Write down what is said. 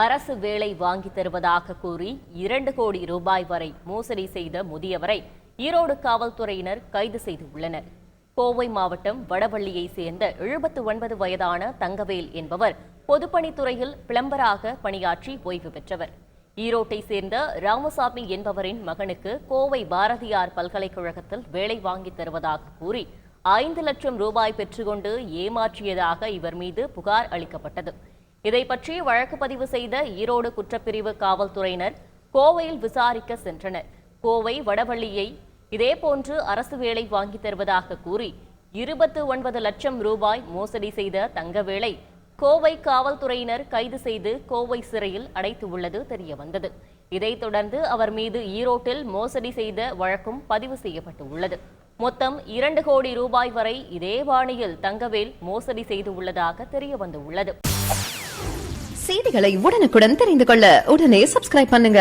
அரசு வேலை வாங்கி தருவதாக கூறி இரண்டு கோடி ரூபாய் வரை மோசடி செய்த முதியவரை ஈரோடு காவல்துறையினர் கைது செய்துள்ளனர். கோவை மாவட்டம் வடவள்ளியை சேர்ந்த எழுபத்து ஒன்பது வயதான தங்கவேல் என்பவர் பொதுப்பணித்துறையில் பிளம்பராக பணியாற்றி ஓய்வு பெற்றவர். ஈரோட்டை சேர்ந்த ராமசாமி என்பவரின் மகனுக்கு கோவை பாரதியார் பல்கலைக்கழகத்தில் வேலை வாங்கி தருவதாக கூறி ஐந்து லட்சம் ரூபாய் பெற்றுக்கொண்டு ஏமாற்றியதாக இவர் மீது புகார் அளிக்கப்பட்டது. இதை பற்றி வழக்கு பதிவு செய்த ஈரோடு குற்றப்பிரிவு காவல்துறையினர் கோவையில் விசாரிக்க சென்றனர். கோவை வடவள்ளியை இதேபோன்று அரசு வேலை வாங்கி தருவதாக கூறி இருபத்து ஒன்பது லட்சம் ரூபாய் மோசடி செய்த தங்கவேலை கோவை காவல்துறையினர் கைது செய்து கோவை சிறையில் அடைத்துள்ளது தெரியவந்தது. இதைத் தொடர்ந்து அவர் மீது ஈரோட்டில் மோசடி செய்த வழக்கும் பதிவு செய்யப்பட்டுள்ளது. மொத்தம் இரண்டு கோடி ரூபாய் வரை இதே பாணியில் தங்கவேல் மோசடி செய்து உள்ளதாக தெரியவந்துள்ளது. செய்திகளை உடனுக்குடன் தெரிந்து கொள்ள உடனே சப்ஸ்கிரைப் பண்ணுங்க.